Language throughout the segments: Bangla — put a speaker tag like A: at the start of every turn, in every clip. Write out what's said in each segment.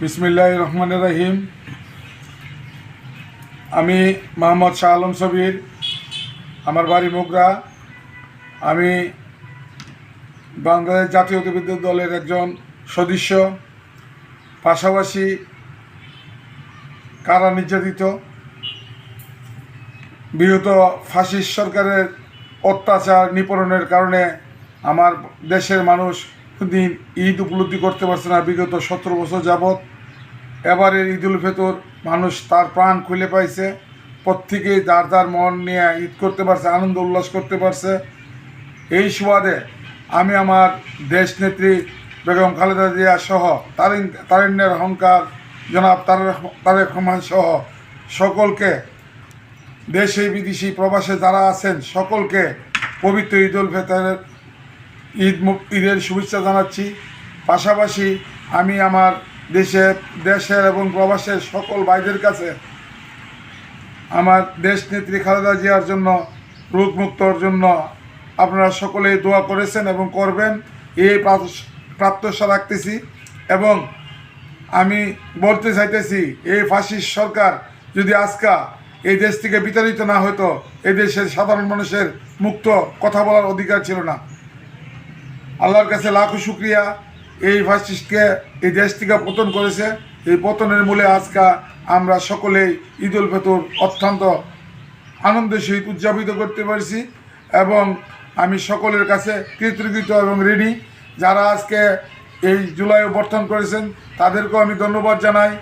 A: বিসমিল্লাহ রহমান রাহিম। আমি মোহাম্মদ শাহ আলম সবির, আমার বাড়ি মোগরা। আমি বাংলাদেশ জাতীয়তাবিদ্য দলের একজন সদস্য, পাশাপাশি কারা নির্যাতিত, বিগত ফাসিস্ট সরকারের অত্যাচার নিপরণের কারণে আমার দেশের মানুষ দিন ঈদ উপলব্ধি করতে পারছে না। বিগত সতেরো বছর যাবৎ এবারের ঈদ উল ফিতর মানুষ তার প্রাণ খুলে পাইছে। প্রত্যেকেই যার যার মন নিয়ে ঈদ করতে পারছে, আনন্দ, উল্লাস করতে পারছে। এই সুবাদে আমি আমার দেশ নেত্রী বেগম খালেদা জিয়া সহ, তারিন তারিণ্যের অহংকার জনাব তারেক রহমান সহ সকলকে, দেশে বিদেশি প্রবাসে যারা আছেন, সকলকে পবিত্র ঈদ উল ফিতরের ঈদ ঈদের শুভেচ্ছা জানাচ্ছি। পাশাপাশি আমি আমার দেশে দেশের এবং প্রবাসের সকল ভাইদের কাছে আমার দেশ নেত্রী খালেদা জিয়ার জন্য, রোগমুক্তর জন্য আপনারা সকলেই দোয়া করেছেন এবং করবেন। এই প্রাত্যশা রাখতেছি এবং আমি বলতে চাইতেছি, এই ফাঁসির সরকার যদি আজকা এই দেশ থেকে বিতাড়িত না হতো এই দেশের সাধারণ মানুষের মুক্ত কথা বলার অধিকার ছিল না। আল্লাহর কাছে লাখো শুক্রিয়া। এই ফাসিস্টকে এই দেশ থেকে পতন করেছে। এই পতনের মূলে আজকা আমরা সকলেই ঈদ উল ফিতর অত্যন্ত আনন্দের সহিত উদযাপিত করতে পারছি এবং আমি সকলের কাছে কৃতজ্ঞ এবং ঋণী। যারা আজকে এই জুলাই অভ্যর্থন করেছেন, তাদেরকেও আমি ধন্যবাদ জানাই।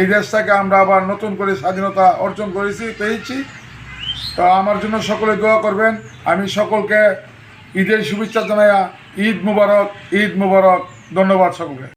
A: এই দেশটাকে আমরা আবার নতুন করে স্বাধীনতা অর্জন করেছি, পেয়েছি। তো আমার জন্য সকলে দোয়া করবেন। আমি সকলকে ঈদের শুভেচ্ছা জানাইয়া ঈদ মুবারক ঈদ মুবারক ধন্যবাদ সকলকে।